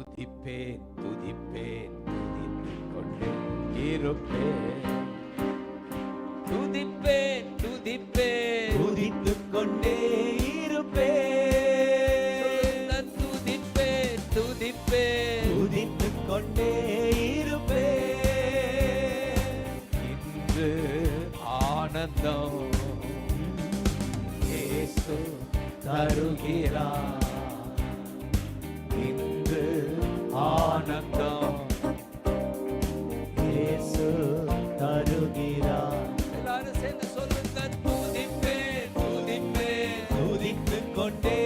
துதிப்பேன் துதிப்பேன் துதித்துக் கொண்டே இருப்பேன். துதிப்பேன் துதிப்பேன் துதித்துக் கொண்டே இருப்பேன். துதிப்பேன் துதிப்பேன். துதித்துக் கொண்டே இருப்பேன். இன்று ஆனந்தம் தருகிறார். ஆனந்தம். இயேசு தருகிறார். எல்லாரும் சேர்ந்து சொல்லுங்க துதிப்பேன் துதிப்பேன் துதித்துக் கொண்டே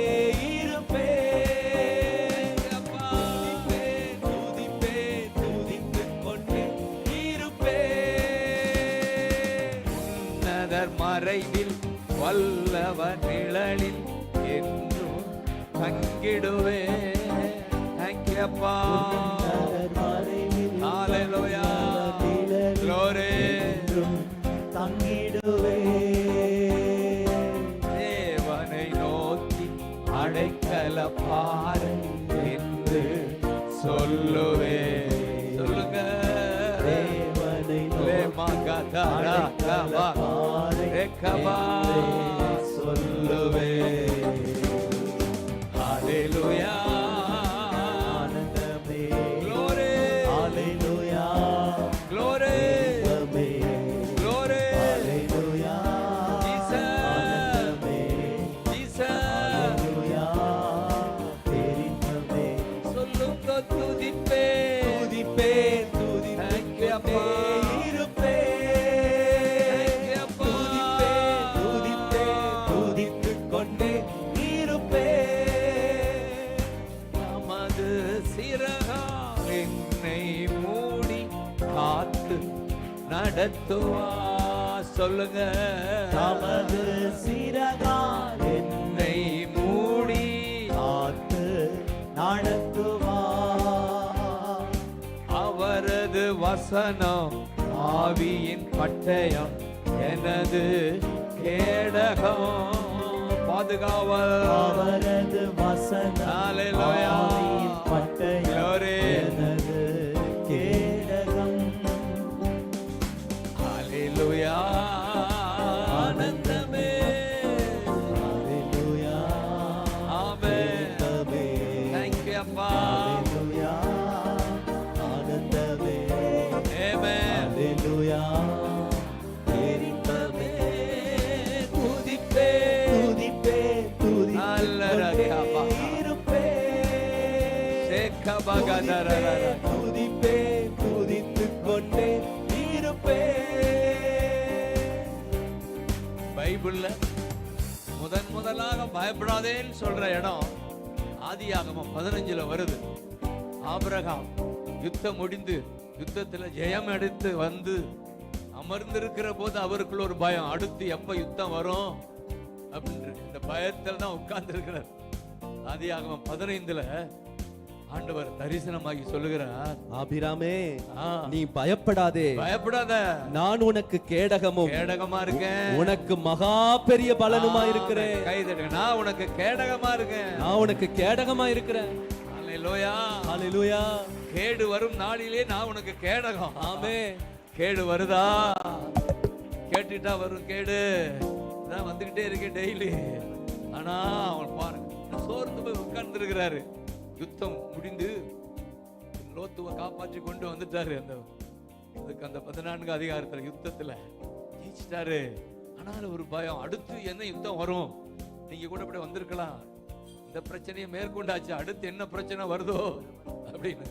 உன்னதர் மறைவில் வல்லவர் நிழலில் என்றும் தங்கிடுவே. தேங்க்யூப்பா உன்னதர் மறைவில் Hallelujah. Glory. தேவனை நோக்கி அடைக்கல பாரு என்று சொல்லுவே. சொல்லுங்க. தேவனை மகதரா கபா. துதிப்பே you, துதித்துக் அப்பா. அப்பா. துதிப்பேன் துதிப்பேன் துதித்துக் கொண்டே இருப்பேன் நமது சிறகா. என்னை மூடி காத்து நடத்துவா. சொல்லுங்க. தமது சிறகால் வசனம் ஆவியின் பட்டயம் எனது கேடகம். பாதுகாவல். அவரது வசனம் துதிப்பே துதித்துக் கொண்டே இருப்பேன் பைபிள்ல முதன் முதலாக பயப்படாதேன்னு சொல்ற இடம் ஆதியாகமம் பதினஞ்சுல வருது ஆபிரகாம் யுத்தம் முடிந்து யுத்தத்துல ஜெயம் எடுத்து வந்து அமர்ந்திருக்கிற போது அவருக்குள்ள ஒரு பயம் அடுத்து எப்ப யுத்தம் வரும் அப்படின்னு இந்த பயத்துல தான் உட்கார்ந்து இருக்கிறார் ஆதியாகமம் பதினைந்துல ஆண்டவர் தரிசனமாகி சொல்லுகிறார். ஆபிராமே ஆ, நீ பயப்படாதே. பயப்படாத. நான் உனக்கு கேடகமும் கேடகமா இருக்கேன். உனக்கு மகா பெரிய பலனுமா இருக்கிறேன். கை நான் உனக்கு கேடகமா இருக்கேன். நான் உனக்கு கேடகமா இருக்கிறேன். அல்லேலூயா ஹalleluya. கேடு வரும் நாளிலே நான் உனக்கு கேடகம். ஆமே கேடு வருதா? கேட்டுட்டா வரும் கேடு. நான் வந்துகிட்டே இருக்கேன் டெய்லி. ஆனா அவன் பாருங்க சோர்ந்து போய் உட்கார்ந்து இருக்கிறாரு யுத்தம் முடிந்து லோத்துவ காப்பாற்றி கொண்டு வந்துட்டாரு அந்த அதுக்கு அந்த பதினான்கு அதிகாரத்துல யுத்தத்துல. ஜெயிச்சிட்டாரு. ஆனாலும் ஒரு பயம். அடுத்து என்ன யுத்தம் வரும்? நீங்க கூட இப்படி வந்திருக்கலாம். இந்த பிரச்சனையை மேற்கொண்டாச்சு. அடுத்து என்ன பிரச்சனை வருதோ? அப்படின்னு.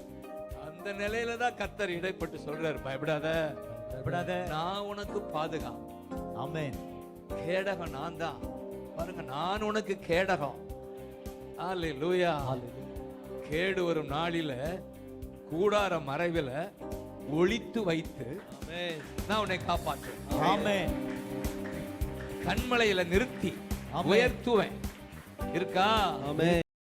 அந்த நிலையில தான் கத்தர் இடைப்பட்டு சொல்றாரு. பயப்படாத. பயப்படாத. நான் உனக்கு பாதுகா ஆமென். கேடகம் நான் தான். பாருங்க நான் உனக்கு கேடகம். லூயா கேடு வரும் நாளில கூடார மறைவில ஒளித்து வைத்து நான் உன்னை காப்பாற்றுவேன். கண்மலையில நிறுத்தி. உயர்த்துவேன். இருக்கா?